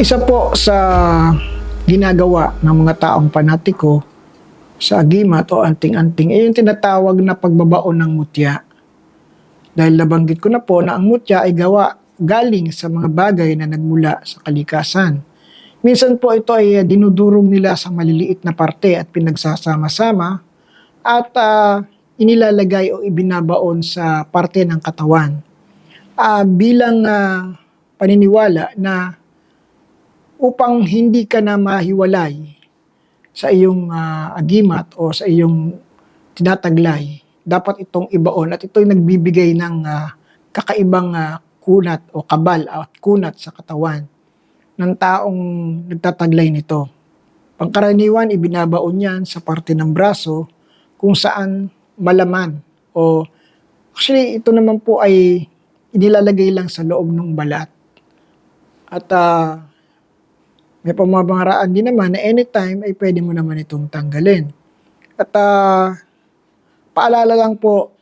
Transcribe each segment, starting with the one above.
Isa po sa ginagawa ng mga taong panatiko sa agimat o anting-anting ay yung tinatawag na pagbabaon ng mutya. Dahil nabanggit ko na po na ang mutya ay gawa galing sa mga bagay na nagmula sa kalikasan. Minsan po ito ay dinudurog nila sa maliliit na parte at pinagsasama-sama at ah, inilalagay o ibinabaon sa parte ng katawan. Ah, bilang ah, paniniwala na upang hindi ka na mahiwalay sa iyong ah, agimat o sa iyong tinataglay, dapat itong ibaon at ito'y nagbibigay ng ah, kakaibang ah, kunat o kabal at kunat sa katawan ng taong nagtataglay nito. Pangkaraniwan, ibinabaon yan sa parte ng braso kung saan malaman o actually ito naman po ay inilalagay lang sa loob ng balat. At ah, may pamamaraan din naman na anytime ay pwede mo naman itong tanggalin. At ah, paalala lang po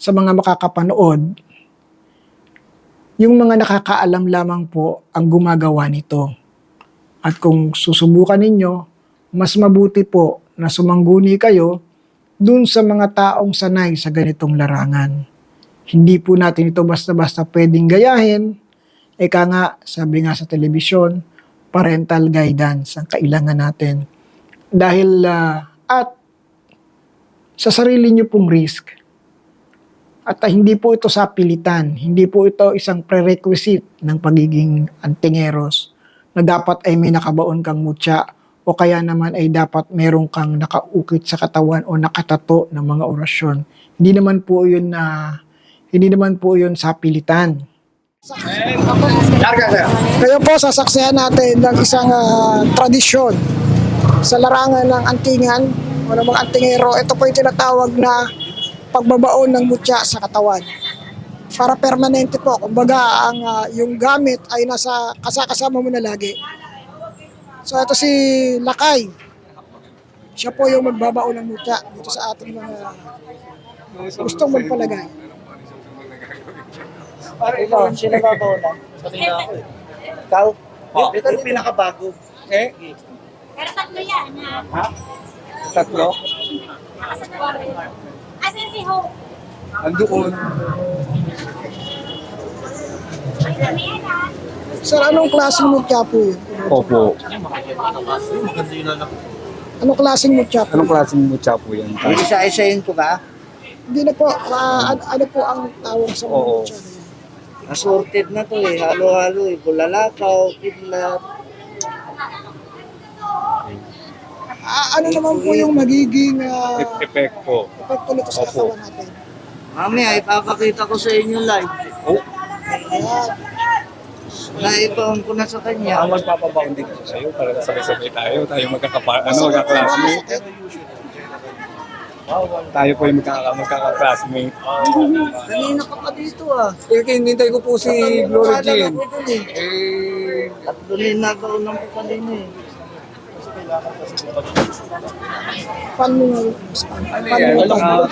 sa mga makakapanood, yung mga nakakaalam lamang po ang gumagawa nito. At kung susubukan ninyo, mas mabuti po na sumangguni kayo dun sa mga taong sanay sa ganitong larangan. Hindi po natin ito basta-basta pwedeng gayahin. Eka nga, sabi nga sa telebisyon, parental guidance ang kailangan natin. Dahil ah, at sa sarili nyo pong risk. At ah, hindi po ito sa pilitan, hindi po ito isang prerequisite ng pagiging antingeros na dapat ay may nakabaon kang mutya o kaya naman ay dapat meron kang nakaukit sa katawan o nakatato ng mga orasyon. Hindi naman po yun na hindi naman po yun sa Kaya po sasaksihan natin ng isang ah, tradisyon sa larangan ng antingan o ng mga antingero. Ito po yung tinatawag na pagbabaon ng mutya sa katawan. Para permanente po. Kumbaga, ang ah, yung gamit ay nasa kasakasama mo na lagi. So ito si Lakay. Siya po yung magbabaon ng mutya dito sa ating mga gustong magpalagay. Ikaw, sino ba ba na? Sabi na ako eh. Ikaw? Oh, ito yung pinakabago. Eh? Pero tatlo yan. Ha? Tatlo? Nakasatlo. Asan si Hope? Andoon. Ay, kami yan ha. Sir, anong klaseng mutya po yun? Opo. Anong klaseng mutya po? Anong klaseng mutya po yan? Ang isa-isayin ko ba? Hindi na po, ah, ano, po ang tawag sa mga Oo. Assorted na to eh. Halo-halo eh. Bulalakaw, kidnap. Ah, ano naman po yung magiging uh, Effect po. epekto nito sa Opo. katawan natin? Mamaya, ipapakita ko sa inyo live. Oh, Ayan. Naipaon ko na sa kanya. ang magpapabaon din ko sa'yo para sabay-sabay tayo. Tayo magkakapa, ano, magkaklasmate. Tayo po yung magkaka, magkaka-classmate. Kanina ka pa dito ah. Eh, kinintay ko po si Glory Jean. Eh. Eh, At doon nagaon ko kanina eh. Paano nga yun? ano Paano yan? Ah,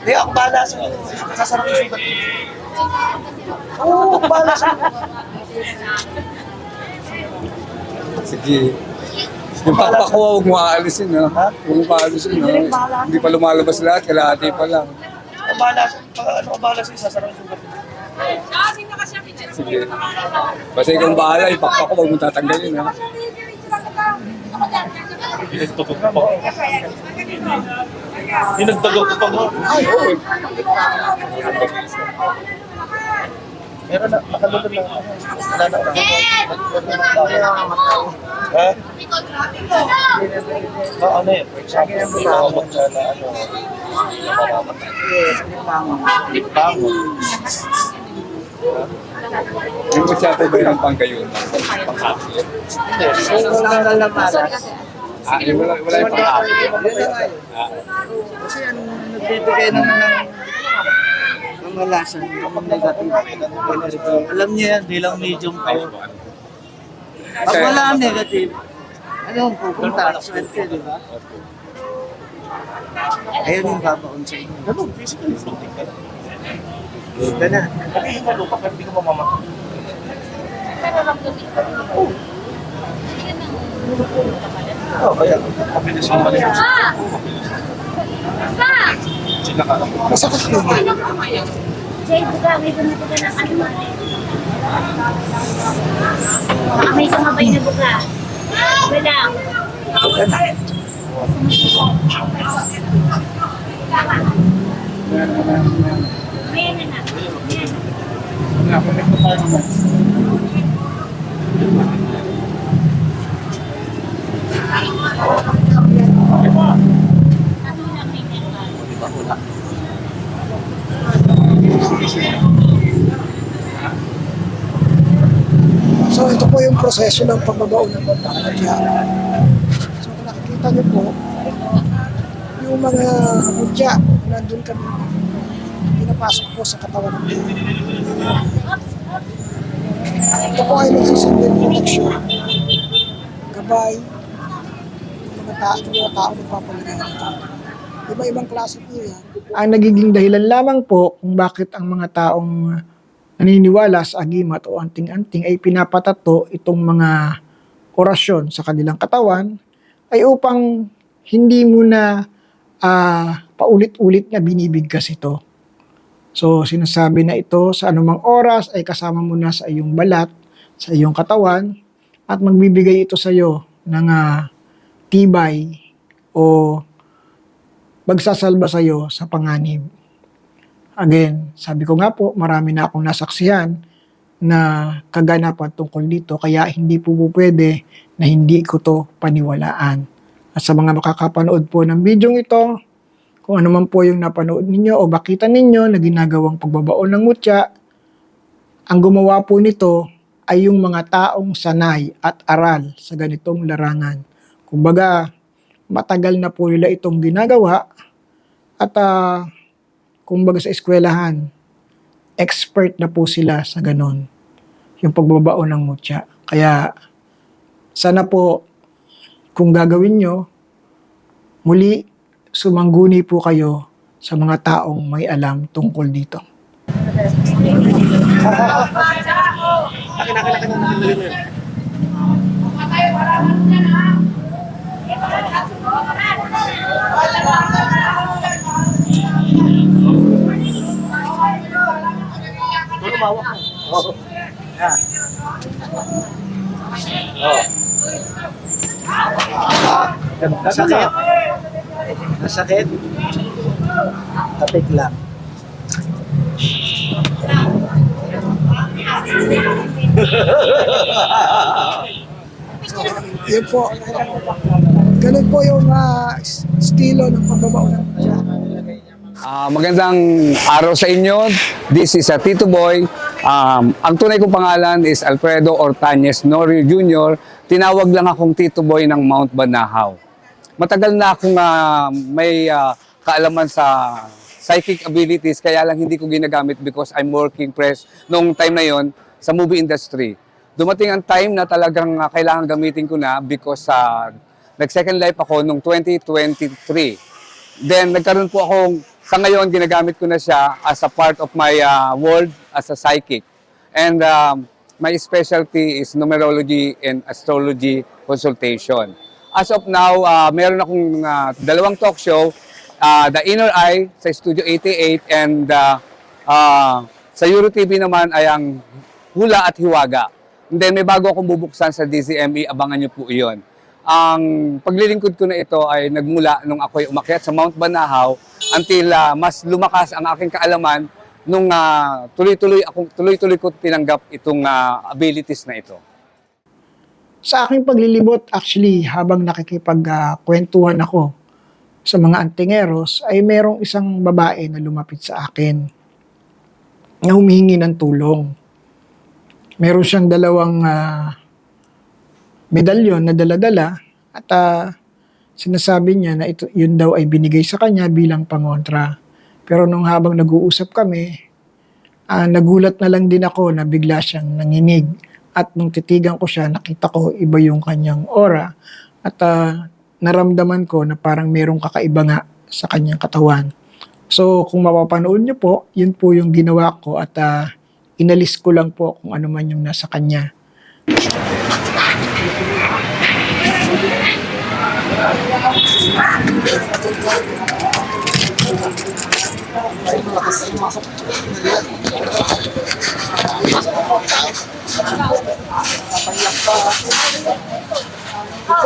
Hindi, ako bahala sa Sasarap yung sugat. Oo, ako bahala sa Sige. Yung papa ko, huwag mo aalisin, ha? Huwag mo paalisin, ha? Hindi pa lumalabas lahat, kalahati pa lang. Sa ano ako bahala sa sasarap yung sugat. Sige. Basta ikaw ang bahala, yung papa ko, huwag mo tatanggalin, ha? Dinagdagan ko pa mo. Ay, oo. Meron na, nakalulod na. Wala na. Ha? Ah, ano yun? For example, ginamot siya na ano, bangon. Yung mutya po ba yung panggayon? Pangkati? Hindi, so wala na lamalas. Ah, yung wala, wala yung pangkati. Yun na nga eh. Ah, Kasi ano, nagbibigay naman ng ng malasan, ng negative. Alam niyo yan, bilang medium kayo. Pag wala ang negative, ano yung pupunta? Swerte, di ba? Ayun yung babaon sa inyo. Ganun, physically floating ka. Ika na. Oo, kaya. Masakit po. Jay, buka, may buka ng ano. Baka may sumabay na buka. Wala. Ayan na na. Ayan. Natulak may ganun. So ito po yung proseso ng pagbabaon ng mutya. So kung nakikita niyo po, yung mga mutya na nandun kami, pinapasok po sa katawan ng tao. Ito po ay nagsisilbing proteksyon, gabay, mga tao, mga tao nagpapalagay nito. Iba-ibang klase po yan. Ang nagiging dahilan lamang po kung bakit ang mga taong naniniwala sa agimat o anting-anting ay pinapatato itong mga orasyon sa kanilang katawan ay upang hindi mo na ah, paulit-ulit na binibigkas ito. So sinasabi na ito sa anumang oras ay kasama mo na sa iyong balat, sa iyong katawan at magbibigay ito sa iyo ng ah, tibay o magsasalba sa iyo sa panganib. Again, sabi ko nga po, marami na akong nasaksihan na kaganapan tungkol dito, kaya hindi po po pwede na hindi ko to paniwalaan. At sa mga makakapanood po ng video ito, kung ano man po yung napanood ninyo o bakita ninyo na ginagawang pagbabaon ng mutya, ang gumawa po nito ay yung mga taong sanay at aral sa ganitong larangan. Kumbaga, matagal na po nila itong ginagawa at ah, kumbaga sa eskwelahan, expert na po sila sa ganon. Yung pagbabaon ng mutya. Kaya, sana po, kung gagawin nyo, muli, sumangguni po kayo sa mga taong may alam tungkol dito. Masakit. Masakit. Tapik lang. Yun po. Ganun po yung ah, s- estilo ng pagbabaon ng mutya. Ah, magandang araw sa inyo. This is a Tito Boy. Um, ang tunay kong pangalan is Alfredo Ortañez Norio Jr. Tinawag lang akong Tito Boy ng Mount Banahaw. Matagal na akong ah, may ah, kaalaman sa psychic abilities kaya lang hindi ko ginagamit because I'm working press noong time na yon sa movie industry. Dumating ang time na talagang ah, kailangan gamitin ko na because sa nag-second life ako noong 2023. Then nagkaroon po akong, sa ngayon ginagamit ko na siya as a part of my uh, world as a psychic. And um, my specialty is numerology and astrology consultation. As of now, uh, meron akong uh, dalawang talk show, uh, The Inner Eye sa Studio 88 and uh, uh, sa Euro TV naman ay ang Hula at Hiwaga. And then may bago akong bubuksan sa DZME, abangan niyo po iyon. Ang paglilingkod ko na ito ay nagmula nung ako'y umakyat sa Mount Banahaw until ah, mas lumakas ang aking kaalaman nung ah, tuloy-tuloy akong tuloy-tuloy ko tinanggap itong ah, abilities na ito. Sa aking paglilibot, actually, habang nakikipagkwentuhan ako sa mga antingeros, ay merong isang babae na lumapit sa akin na humihingi ng tulong. Meron siyang dalawang ah, medalyon na dala-dala at ah, sinasabi niya na ito, yun daw ay binigay sa kanya bilang pangontra. Pero nung habang nag-uusap kami, ah, nagulat na lang din ako na bigla siyang nanginig. At nung titigan ko siya, nakita ko iba yung kanyang aura. At ah, naramdaman ko na parang merong kakaiba nga sa kanyang katawan. So kung mapapanood nyo po, yun po yung ginawa ko at ah, inalis ko lang po kung ano man yung nasa kanya. Oh,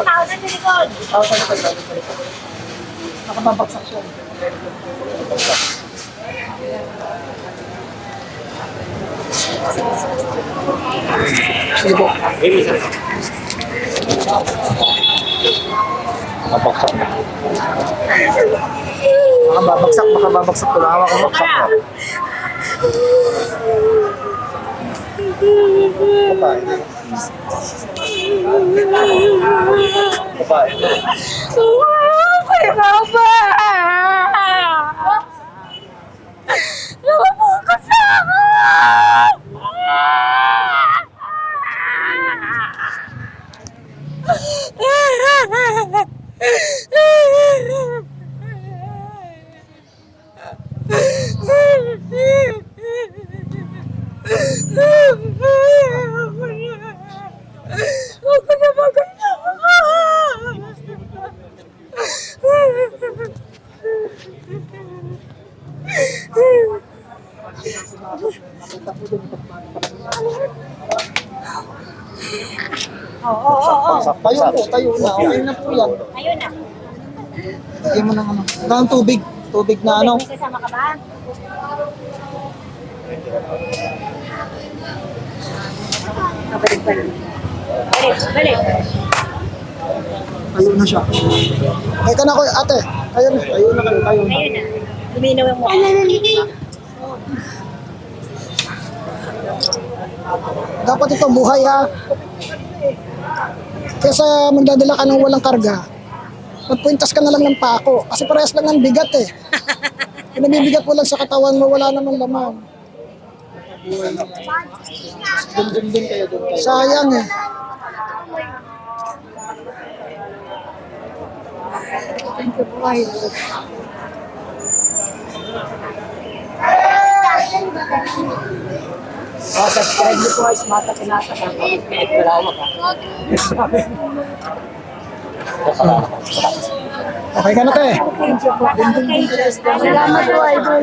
tao na sa likod. Baka babagsak, baka babagsak ko lang. Hawak ko babagsak ko. Babae. Babae. Ay, Papa! Lumabog ka sa Huwag ka na maganda. Bagsak, Tayo po, tayo na. Okay na po yan. Ayun na. Lagyan mo ng ano. Ng tubig. Tubig na ano. May kasama ka ba? Kabalik pa rin. Balik, balik. Tayo na siya. Teka na ko, ate. Tayo na. Tayo na kayo. Tayo na. Ayun na. Luminaw yung mukha. Dapat ito buhay ha. Kesa magdadala ka ng walang karga, magpwintas ka na lang ng pako. Kasi parehas lang ng bigat eh. Kung nabibigat mo lang sa katawan mo, wala namang laman. Din kayo. Sayang eh. Subscribe niyo po ay Smata Pinata sa Malawak ha. Okay ka na te. Salamat po, idol.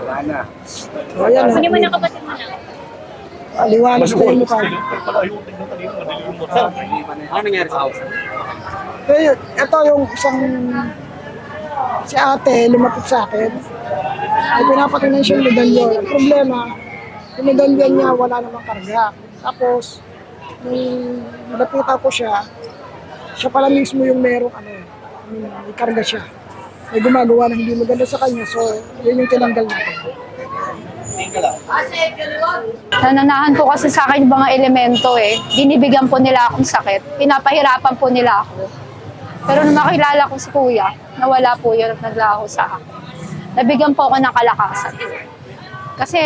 Wala na. O yan, Kunin mo na kapatid mo na. aliwalas ko yung mukha. Ano nangyari sa house? Eh, ito yung isang si ate lumapit sa akin. Ay pinapatingnan siya yung medalyon. Ang problema, medalyon niya wala namang karga. Tapos, nung napitan ko siya, siya pala mismo yung merong ano, yung may karga siya. May gumagawa na hindi maganda sa kanya. So, yun yung tinanggal natin. Nananahan po kasi sa akin mga elemento eh. Binibigyan po nila akong sakit. Pinapahirapan po nila ako. Pero nung makilala ko si kuya, nawala po yun at naglaho sa akin. Nabigyan po ako ng kalakasan. Kasi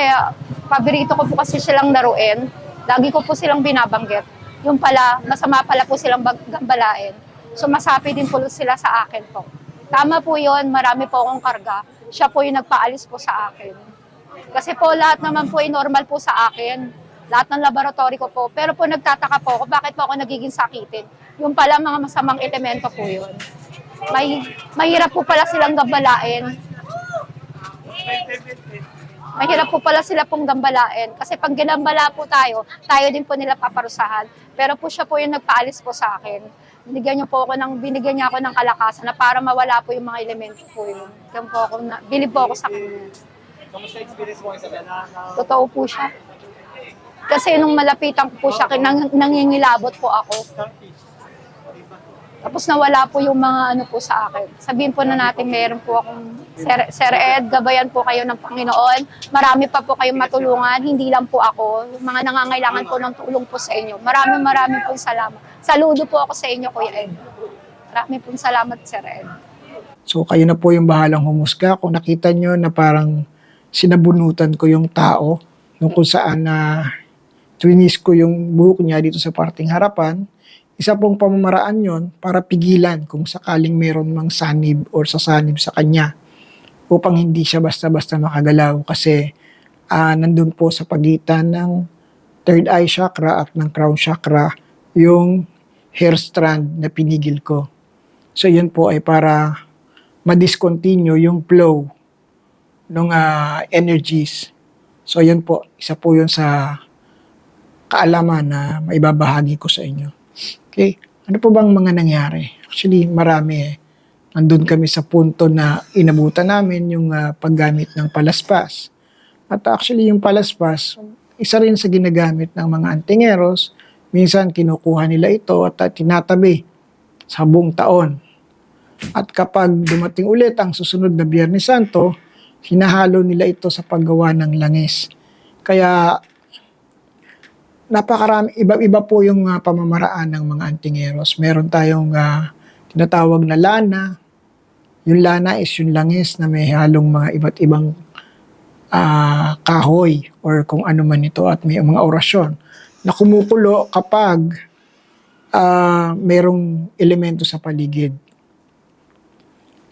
paborito ko po kasi silang laruin. Lagi ko po silang binabanggit. Yung pala, masama pala po silang gambalain. So masapi din po sila sa akin po. Tama po yun, marami po akong karga. Siya po yung nagpaalis po sa akin. Kasi po lahat naman po ay normal po sa akin. Lahat ng laboratory ko po. Pero po nagtataka po ako, bakit po ako nagiging sakitin? Yung pala mga masamang elemento po yun. May, mahirap po pala silang gambalain. Mahirap po pala sila pong gambalain. Kasi pag ginambala po tayo, tayo din po nila paparusahan. Pero po siya po yung nagpaalis po sa akin. Binigyan niyo po ako ng, binigyan niya ako ng kalakasan na para mawala po yung mga elemento po yun. Kaya po ako, na, bilib po ako sa kanya. Totoo po siya. Kasi nung malapitan ko po siya, nang, nangingilabot po ako. Tapos nawala po yung mga ano po sa akin. Sabihin po na natin meron po akong Sir, Sir Ed, gabayan po kayo ng Panginoon. Marami pa po kayong matulungan, hindi lang po ako. Yung mga nangangailangan po ng tulong po sa inyo. Maraming maraming pong salamat. Saludo po ako sa inyo, Kuya Ed. Maraming pong salamat, Sir Ed. So kayo na po yung bahalang humusga. Kung nakita nyo na parang sinabunutan ko yung tao, nung kung saan na twinis ko yung buhok niya dito sa parting harapan, isa pong pamamaraan yon para pigilan kung sakaling meron mang sanib or sasanib sa kanya. upang hindi siya basta-basta makagalaw kasi ah, nandun po sa pagitan ng third eye chakra at ng crown chakra yung hair strand na pinigil ko. So yun po ay para ma-discontinue yung flow ng energies. So yun po, isa po yun sa kaalaman na maibabahagi ko sa inyo. Okay, ano po bang mga nangyari? Actually, marami eh. Nandun kami sa punto na inabutan namin yung ah, paggamit ng palaspas. At actually, yung palaspas, isa rin sa ginagamit ng mga antingeros. Minsan, kinukuha nila ito at ah, tinatabi sa buong taon. At kapag dumating ulit ang susunod na Biyernes Santo, hinahalo nila ito sa paggawa ng langis. Kaya napakarami, iba-iba po yung ah, pamamaraan ng mga antingeros. Meron tayong ah, tinatawag na lana. Yung lana is yung langis na may halong mga iba't ibang ah, kahoy or kung ano man ito at may mga orasyon na kumukulo kapag ah, merong elemento sa paligid.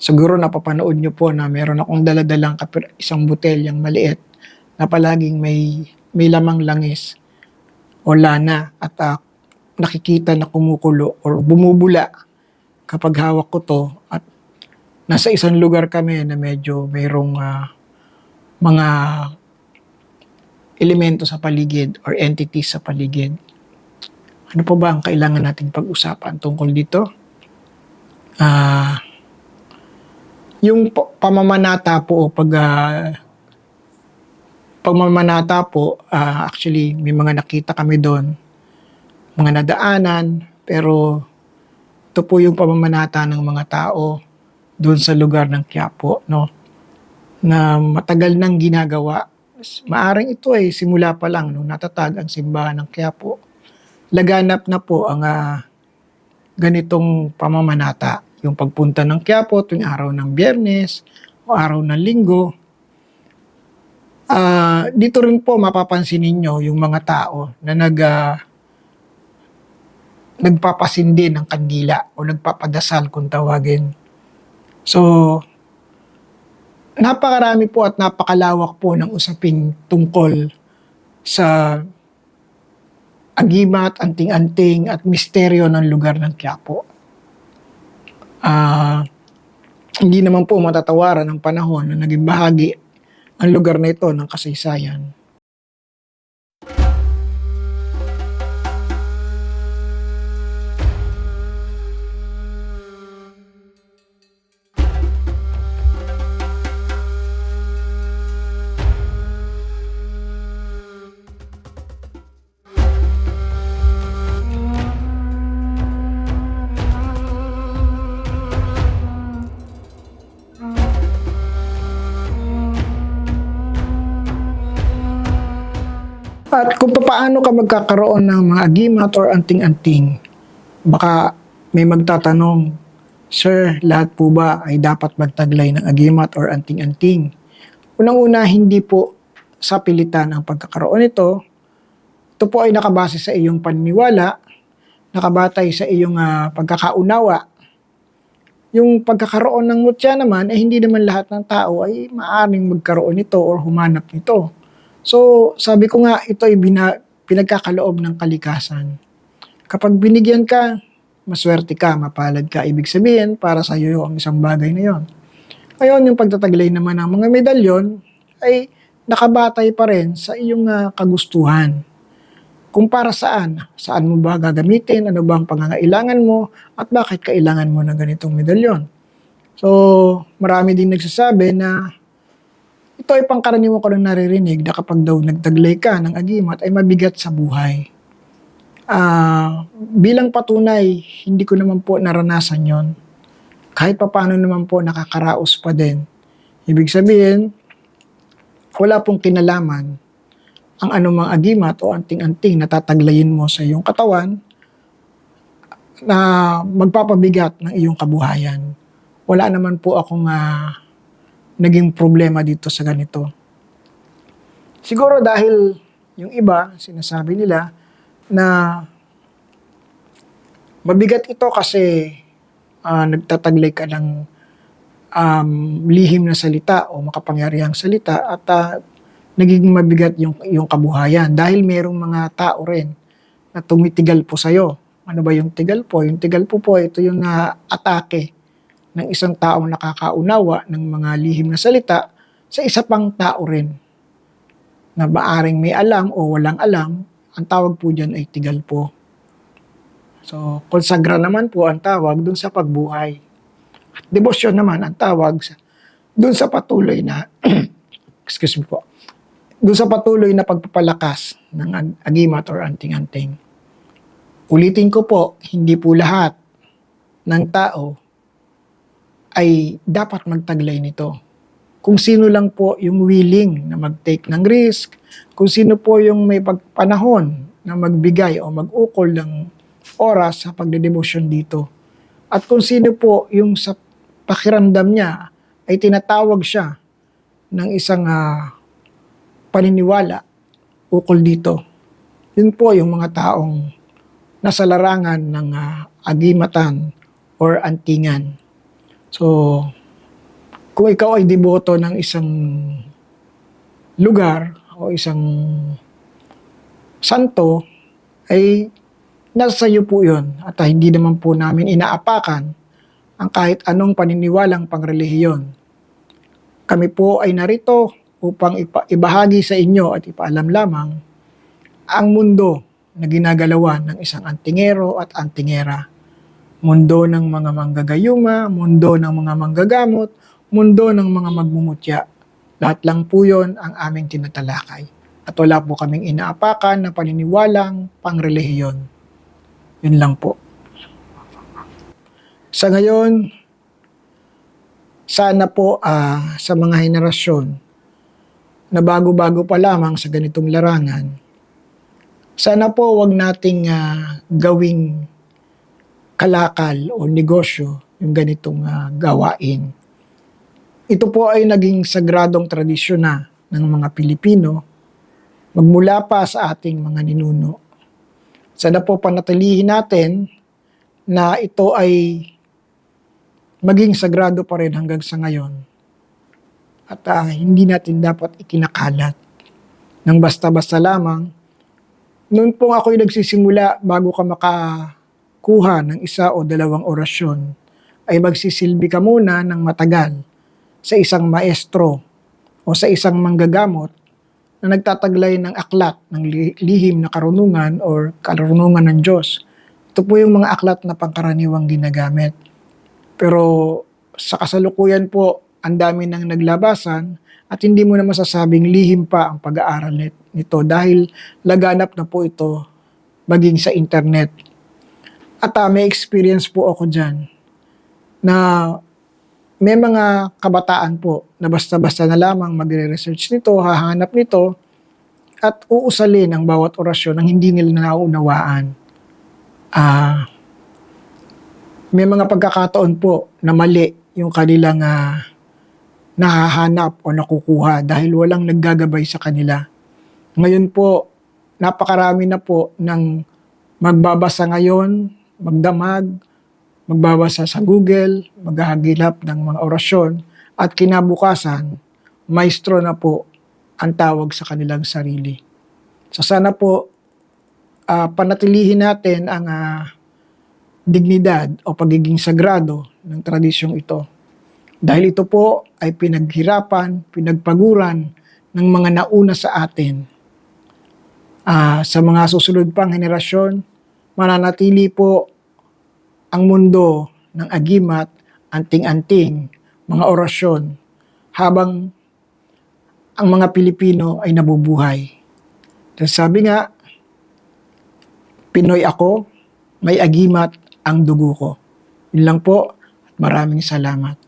Siguro napapanood nyo po na meron akong daladalang isang botelyang maliit na palaging may, may lamang langis o lana at ah, nakikita na kumukulo or bumubula kapag hawak ko to at nasa isang lugar kami na medyo mayroong ah, mga elemento sa paligid or entities sa paligid. Ano po ba ang kailangan nating pag-usapan tungkol dito? Ah, yung pa- pamamanata po o pag ah, pagmamanata po, ah, actually may mga nakita kami doon, mga nadaanan, pero ito po yung pamamanata ng mga tao doon sa lugar ng Quiapo, no? Na matagal nang ginagawa. Maaring ito ay simula pa lang nung natatag ang simbahan ng Quiapo. Laganap na po ang ah, ganitong pamamanata. Yung pagpunta ng Quiapo tuwing araw ng biyernes o araw ng linggo. Ah, dito rin po mapapansin ninyo yung mga tao na nag ah, nagpapasindi ng kandila o nagpapadasal kung tawagin. So, napakarami po at napakalawak po ng usaping tungkol sa agimat, anting-anting at misteryo ng lugar ng Quiapo. Ah, hindi naman po matatawaran ng panahon na naging bahagi ang lugar na ito ng kasaysayan. At kung paano ka magkakaroon ng mga agimat or anting-anting, baka may magtatanong, Sir, lahat po ba ay dapat magtaglay ng agimat or anting-anting? Unang-una, hindi po sa pilitan ang pagkakaroon nito. Ito po ay nakabase sa iyong paniniwala, nakabatay sa iyong ah, pagkakaunawa. Yung pagkakaroon ng mutya naman, eh hindi naman lahat ng tao ay maaaring magkaroon nito or humanap nito. So, sabi ko nga, ito ay bina, pinagkakaloob ng kalikasan. Kapag binigyan ka, maswerte ka, mapalad ka. Ibig sabihin, para sa iyo ang isang bagay na yon. Ngayon, yung pagtataglay naman ng mga medalyon ay nakabatay pa rin sa iyong ah, kagustuhan. Kung para saan, saan mo ba gagamitin, ano ba ang pangangailangan mo, at bakit kailangan mo ng ganitong medalyon. So, marami din nagsasabi na ito ay pangkaraniwan ko lang naririnig na kapag daw nagtaglay ka ng agimat ay mabigat sa buhay. Ah, bilang patunay, hindi ko naman po naranasan yon. Kahit papaano naman po nakakaraos pa din. Ibig sabihin, wala pong kinalaman ang anumang agimat o anting-anting na tataglayin mo sa iyong katawan na magpapabigat ng iyong kabuhayan. Wala naman po akong ah, naging problema dito sa ganito. Siguro dahil yung iba, sinasabi nila na mabigat ito kasi ah, nagtataglay ka ng um, lihim na salita o makapangyarihang salita at ah, nagiging mabigat yung, yung kabuhayan dahil merong mga tao rin na tumitigal po sa'yo. Ano ba yung tigal po? Yung tigal po po, ito yung na atake ng isang taong nakakaunawa ng mga lihim na salita sa isa pang tao rin na maaring may alam o walang alam, ang tawag po dyan ay tigal po. So, konsagra naman po ang tawag dun sa pagbuhay. At debosyon naman ang tawag sa, dun sa patuloy na, excuse me po, dun sa patuloy na pagpapalakas ng ag- agimat or anting-anting. Ulitin ko po, hindi po lahat ng tao ay dapat magtaglay nito. Kung sino lang po yung willing na mag-take ng risk, kung sino po yung may pagpanahon na magbigay o mag-ukol ng oras sa pagdedebosyon dito. At kung sino po yung sa pakiramdam niya ay tinatawag siya ng isang ah, paniniwala ukol dito. Yun po yung mga taong nasa larangan ng ah, agimatan or antingan. So, kung ikaw ay deboto ng isang lugar o isang santo, ay nasa iyo po yun. At ah, hindi naman po namin inaapakan ang kahit anong paniniwalang pangrelihiyon. Kami po ay narito upang ipa- ibahagi sa inyo at ipaalam lamang ang mundo na ginagalawan ng isang antingero at antingera. Mundo ng mga manggagayuma, mundo ng mga manggagamot, mundo ng mga magmumutya. Lahat lang po yon ang aming tinatalakay. At wala po kaming inaapakan na paniniwalang pangrelihiyon. Yun lang po. Sa ngayon, sana po ah, sa mga henerasyon na bago-bago pa lamang sa ganitong larangan, sana po wag nating ah, gawing kalakal o negosyo yung ganitong ah, gawain. Ito po ay naging sagradong tradisyon na ng mga Pilipino magmula pa sa ating mga ninuno. Sana po panatilihin natin na ito ay maging sagrado pa rin hanggang sa ngayon. At ah, hindi natin dapat ikinakalat ng basta-basta lamang. Noon po ako'y nagsisimula bago ka makakuha ng isa o dalawang orasyon, ay magsisilbi ka muna ng matagal sa isang maestro o sa isang manggagamot na nagtataglay ng aklat ng li- lihim na karunungan or karunungan ng Diyos. Ito po yung mga aklat na pangkaraniwang ginagamit. Pero sa kasalukuyan po, ang dami nang naglabasan at hindi mo na masasabing lihim pa ang pag-aaral nit- nito dahil laganap na po ito maging sa internet. At ah, may experience po ako dyan na may mga kabataan po na basta-basta na lamang magre-research nito, hahanap nito, at uusalin ang bawat orasyon ng hindi nila naunawaan. Ah, may mga pagkakataon po na mali yung kanilang ah, nahahanap o nakukuha dahil walang naggagabay sa kanila. Ngayon po, napakarami na po ng magbabasa ngayon, magdamag, magbabasa sa Google, maghahagilap ng mga orasyon, at kinabukasan, maestro na po ang tawag sa kanilang sarili. So sana po, ah, panatilihin natin ang ah, dignidad o pagiging sagrado ng tradisyong ito. Dahil ito po ay pinaghirapan, pinagpaguran ng mga nauna sa atin. Ah, sa mga susunod pang henerasyon, mananatili po ang mundo ng agimat, anting-anting, mga orasyon, habang ang mga Pilipino ay nabubuhay. Dahil sabi nga, Pinoy ako, may agimat ang dugo ko. Yun lang po, maraming salamat.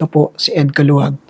Ito po si Ed Kaluwag.